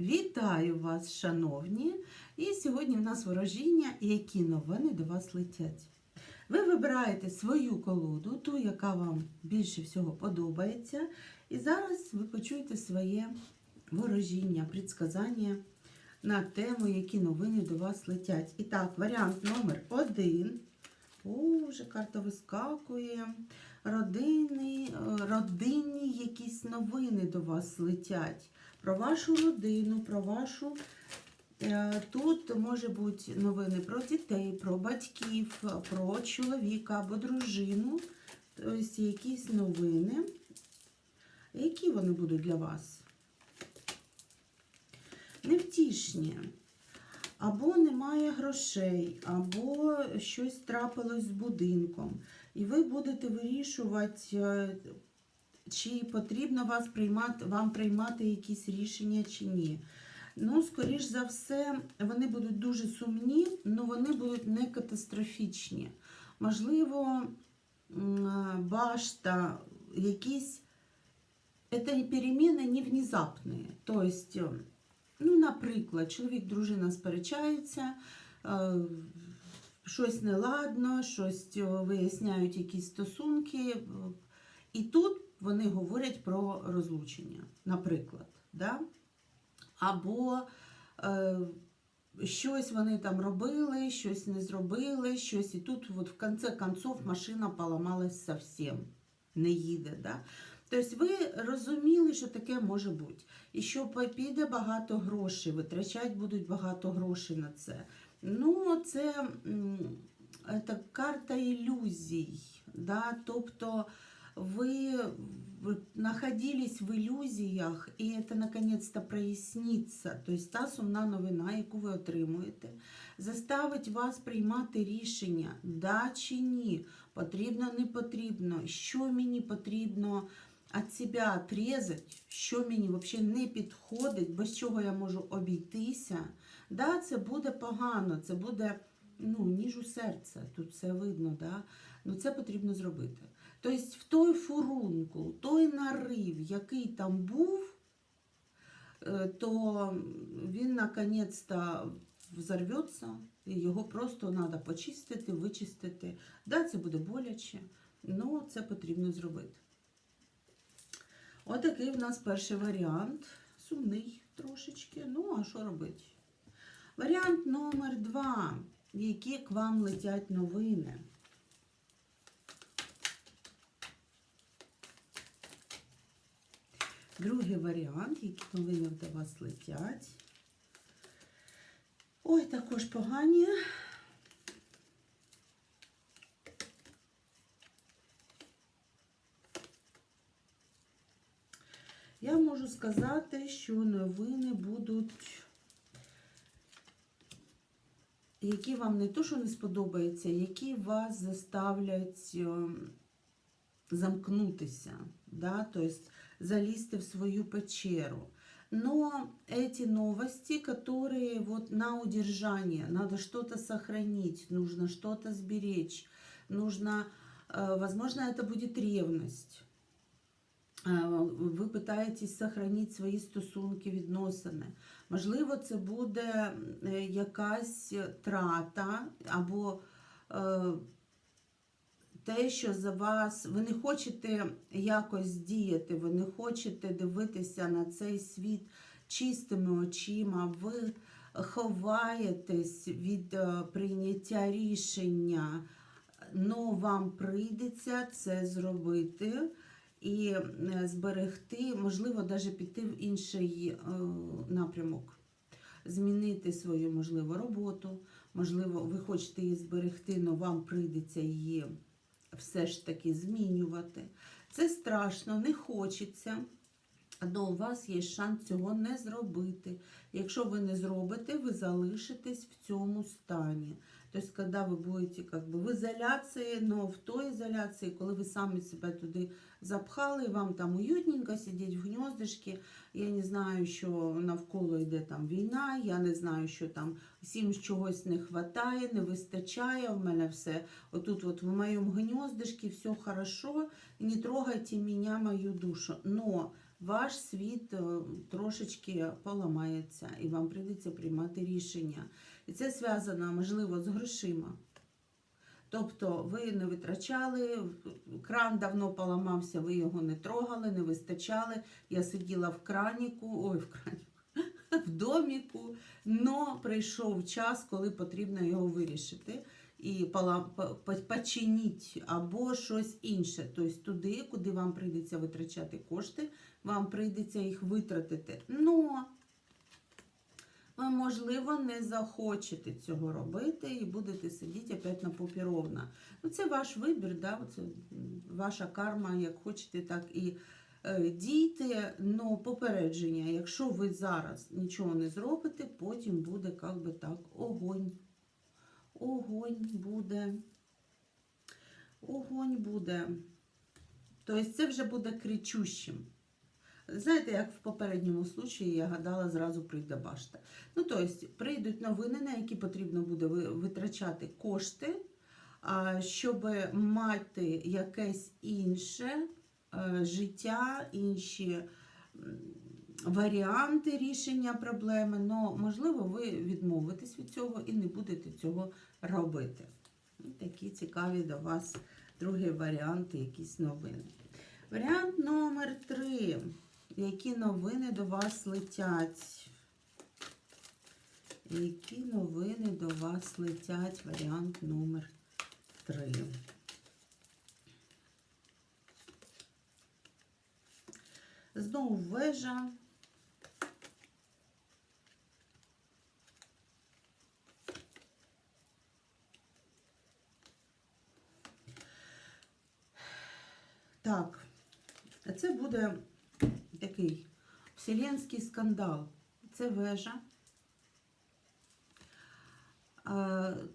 Вітаю вас, шановні! І сьогодні в нас ворожіння, які новини до вас летять. Ви вибираєте свою колоду, ту, яка вам більше всього подобається. І зараз ви почуєте своє ворожіння, предсказання на тему, які новини до вас летять. І так, варіант номер один. О, вже карта вискакує. Родини, е, родинні якісь новини до вас летять. Про вашу родину, про вашу. е, Тут може бути новини про дітей, про батьків, про чоловіка або дружину. Тобто якісь новини. Які вони будуть для вас? Невтішні. Або немає грошей, або щось трапилось з будинком. І ви будете вирішувати, е, чи потрібно вас приймати, вам приймати якісь рішення чи ні. Ну, скоріш за все, вони будуть дуже сумні, але вони будуть не катастрофічні. Можливо, башта, якісь це переміни не внезапні. Тобто, ну, наприклад, чоловік, дружина сперечаються, е, щось неладно, щось виясняють якісь стосунки. І тут вони говорять про розлучення, наприклад. Да? Або е, щось вони там робили, щось не зробили, щось. І тут от в кінці концов машина поламалась зовсім, не їде. Да? Тобто ви розуміли, що таке може бути. І що піде багато грошей, витрачати будуть багато грошей на це. Ну, це, це карта ілюзій. Да? Тобто вы находились в ілюзіях, і це наконец-то проясниться. Тобто та сумна новина, яку ви отримуєте, заставить вас приймати рішення, да чи ні, потрібно, не потрібно, що мені потрібно від себе отрізати, що мені взагалі не підходить, без чого я можу обійтися. Да, це буде погано, це буде ну, ніж у серце, тут все видно, да? ну це потрібно зробити. Тобто в той фурункул, той нарив, який там був, е, то він наконець-то взорветься, і його просто треба почистити, вичистити. Да, це буде боляче, але це потрібно зробити. Отакий в нас перший варіант. Сумний трошечки. Ну, а що робити? Варіант номер два. Які к вам летять новини? Другий варіант, які новини до вас летять. Ой, також погані. Я можу сказати, що новини будуть, які вам не то, що не сподобаються, які вас заставлять ем, замкнутися, да, то есть залезть в свою печеру. Но эти новости, которые вот на удержание, надо что-то сохранить, нужно что-то сберечь, нужно, э, возможно, это будет ревность. Е, Ви питаєтесь сохранити свої стосунки, відносини. Можливо, це буде е, якась трата або е, те, що за вас ви не хочете якось діяти, ви не хочете дивитися на цей світ чистими очима, ви ховаєтесь від е, прийняття рішення, але вам прийдеться це зробити і е, зберегти, можливо, навіть піти в інший е, напрямок, змінити свою, можливо, роботу, можливо, ви хочете її зберегти, але вам прийдеться її все ж таки змінювати. Це страшно, не хочеться. У вас є шанс цього не зробити. Якщо ви не зробите, ви залишитесь в цьому стані. Тобто, коли ви будете как бы, в ізоляції, але в той ізоляції, коли ви самі себе туди запхали, вам там уютненько сидіть в гніздечки, я не знаю, що навколо йде там війна, я не знаю, що там всім чогось не вистачає, не вистачає, в мене все отут от в моєму гніздечці все хорошо, не трогайте мене, мою душу. Но ваш світ е, трошечки поламається, і вам прийдеться приймати рішення. І це зв'язано, можливо, з грошима. Тобто ви не витрачали, кран давно поламався, ви його не трогали, не вистачали. Я сиділа в краніку, ой, в краніку, в доміку, но прийшов час, коли потрібно його вирішити і починіть або щось інше. Тобто туди, куди вам прийдеться витрачати кошти, вам прийдеться їх витратити. Но ви, можливо, не захочете цього робити і будете сидіти опять на попі ровно. Ну, це ваш вибір, да? це ваша карма, як хочете, так і е, дійте. Но попередження, якщо ви зараз нічого не зробите, потім буде як би так огонь. Огонь буде. Огонь буде. Тобто це вже буде кричущим. Знаєте, як в попередньому случаї я гадала, зразу прийде башта. Ну, тобто, прийдуть новини, на які потрібно буде витрачати кошти, щоб мати якесь інше е, життя, інші варіанти рішення проблеми. Но, можливо, ви відмовитесь від цього і не будете цього робити. Ну, Такі цікаві до вас другі варіанти, якісь новини. Варіант номер три. Які новини до вас летять? Які новини до вас летять? Варіант номер три. Знову вежа. Так, це буде такий вселенський скандал. Це вежа.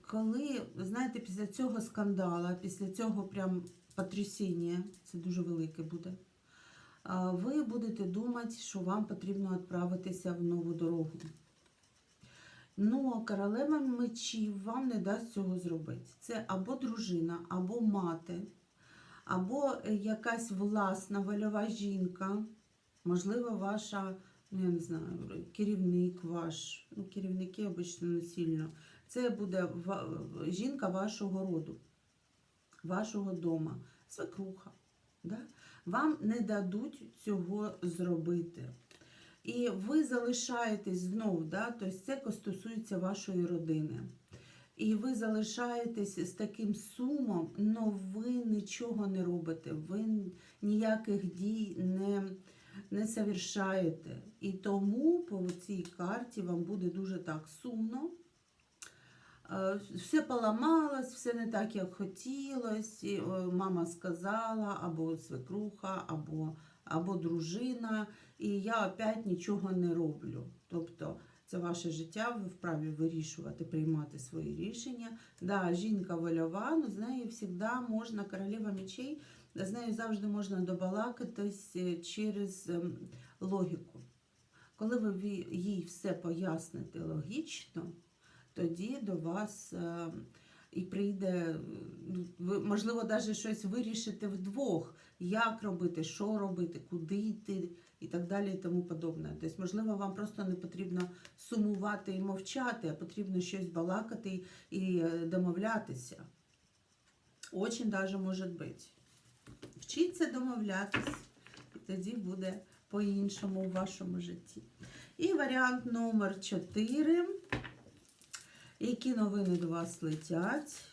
Коли, знаєте, після цього скандала, після цього прям потрясіння, це дуже велике буде, ви будете думати, що вам потрібно відправитися в нову дорогу. Ну, королева мечів вам не дасть цього зробити. Це або дружина, або мати, або якась власна вольова жінка, можливо, ваша, ну, я не знаю, керівник ваш, ну, керівники обично не сильно. Це буде жінка вашого роду, вашого дома, свекруха. Да? Вам не дадуть цього зробити. І ви залишаєтесь знов, да? тобто це стосується вашої родини. І ви залишаєтесь з таким сумом, але ви нічого не робите, ви ніяких дій не, не совершаєте. І тому по цій карті вам буде дуже так сумно. Е, Все поламалось, все не так, як хотілося. Е, Мама сказала, або свекруха, або, або дружина, і я опять нічого не роблю. Тобто це ваше життя, ви вправі вирішувати, приймати свої рішення. Да, жінка вольова, але з нею завжди можна, королева мечей, з нею завжди можна добалакатись е, через ем, логіку. Коли ви їй все поясните логічно, тоді до вас е, і прийде, е, ну, можливо, навіть щось вирішите вдвох, як робити, що робити, куди йти і так далі, і тому подобне. Тобто, можливо, вам просто не потрібно сумувати і мовчати, а потрібно щось балакати і домовлятися. Очень даже може бути. Вчіться домовлятись, і тоді буде по-іншому в вашому житті. І варіант номер 4. Які новини до вас летять?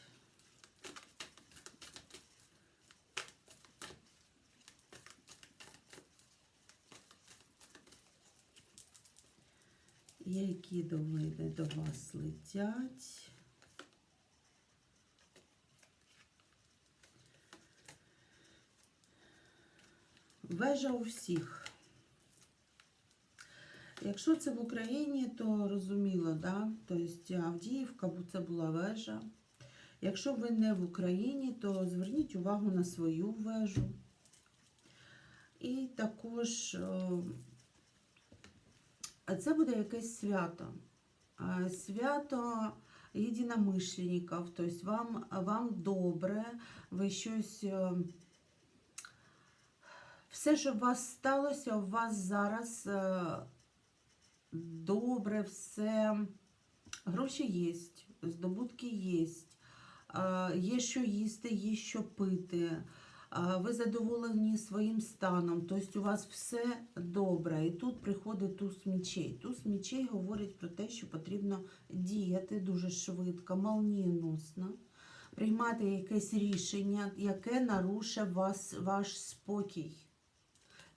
Які новини до вас летять? Вежа у всіх. Якщо це в Україні, то розуміло, да? тобто Авдіївка, це була вежа. Якщо ви не в Україні, то зверніть увагу на свою вежу. І також це буде якесь свято. Свято єдиномишленників, тобто вам, вам добре, ви щось. Е, Все, що у вас сталося, у вас зараз е, добре, все. Гроші є, здобутки є, е, є що їсти, є що пити. а, Ви задоволені своїм станом, тобто у вас все добре. І тут приходить туз мічей. Туз мічей говорить про те, що потрібно діяти дуже швидко, молнієносно, приймати якесь рішення, яке нарушить вас, ваш спокій.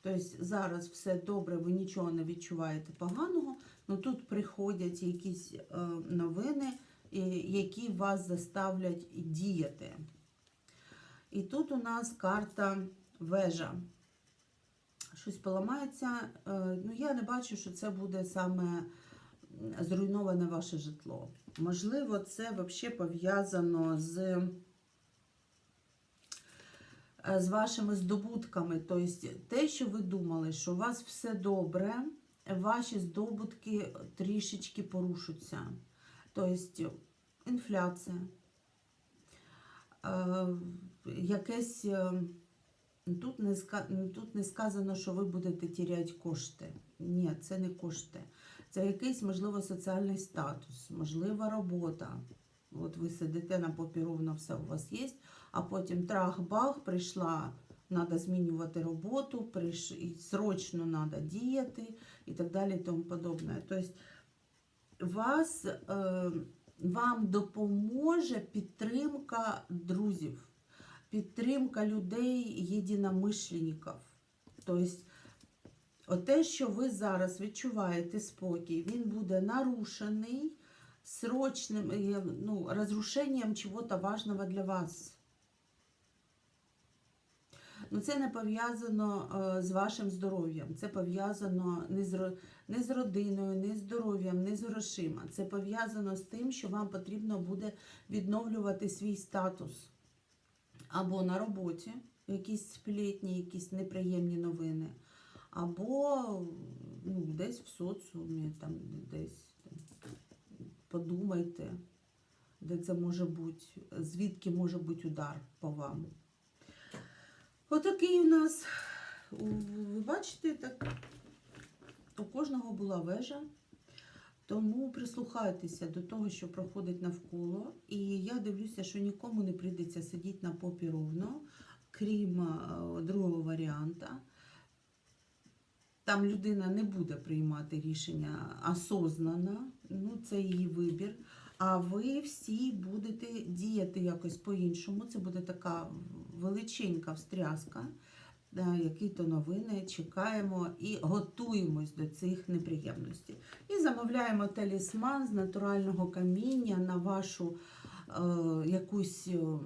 Тобто зараз все добре, ви нічого не відчуваєте поганого, але тут приходять якісь е, новини, е, які вас заставлять діяти. І тут у нас карта вежа. Щось поламається. Е, Ну, я не бачу, що це буде саме зруйноване ваше житло. Можливо, це взагалі пов'язано з, з вашими здобутками. Тобто, те, що ви думали, що у вас все добре, ваші здобутки трішечки порушаться. Тобто, інфляція е, якесь. е, Тут не, тут не сказано, що ви будете тіряти кошти. Ні, це не кошти. Це якийсь, можливо, соціальний статус, можлива робота. От ви сидите на попі ровно, все у вас є, а потім трах-бах, прийшла, треба змінювати роботу, прийш... і срочно треба діяти і так далі і тому подобне. Тобто вас, е, вам допоможе підтримка друзів, підтримка людей, єдиномишленників. Тобто, те, що ви зараз відчуваєте спокій, він буде нарушений срочним е, ну, розрушенням чого-то важного для вас. Ну, це не пов'язано е, з вашим здоров'ям, це пов'язано не з, не з родиною, не з здоров'ям, не з грошима. Це пов'язано з тим, що вам потрібно буде відновлювати свій статус або на роботі, якісь сплетні, якісь неприємні новини, або ну, десь в соціумі, там, десь подумайте, де це може бути, звідки може бути удар по вам. Отакий у нас, ви бачите, так, у кожного була вежа. Тому прислухайтеся до того, що проходить навколо. І я дивлюся, що нікому не прийдеться сидіти на попі ровно, крім е, другого варіанта. Там людина не буде приймати рішення осознано, ну це її вибір. А ви всі будете діяти якось по-іншому. Це буде така величенька встряска, е, які-то новини чекаємо і готуємось до цих неприємностей. І замовляємо талісман з натурального каміння на вашу е, якусь е,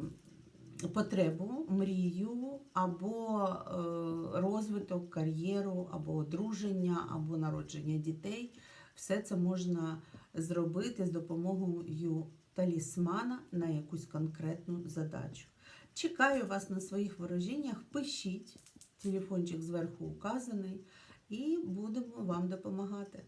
потребу, мрію, або е, розвиток, кар'єру, або одруження, або народження дітей. Все це можна зробити з допомогою талісмана на якусь конкретну задачу. Чекаю вас на своїх ворожіннях. Пишіть, телефончик зверху указаний, і будемо вам допомагати.